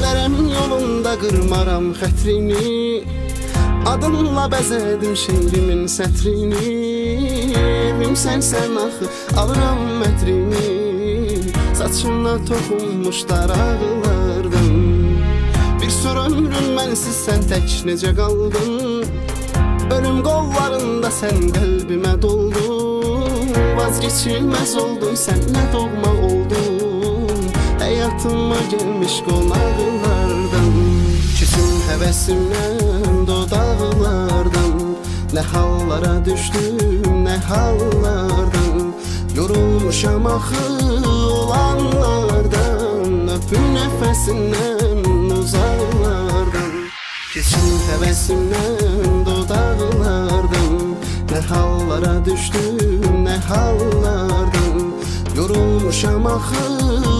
Ölərəm yolunda qırmaram xətrini. Adınla bəzədim şeirimin sətrini. Evim sənsən axı, alıram mətrini. Saçına toxunmuş daraqlardan Bir sor ömrüm mənsiz sən tək necə qaldın? Ölüm qollarında sən qəlbimə doldun. Vazgeçilməz oldun sən nə doğma oldun Həyatıma gelmiş qonaqlardan Kesin həvəsimdən dodaqlardan Nə hallara düşdüm nə hallardan. Yorulmuşam axı olanlardan. Öpün nəfəsindən uzaqlardan Kesin həvəsimdən dodaqlardan Nə hallara düşdüm nə hallardan. Yorulmuşam axı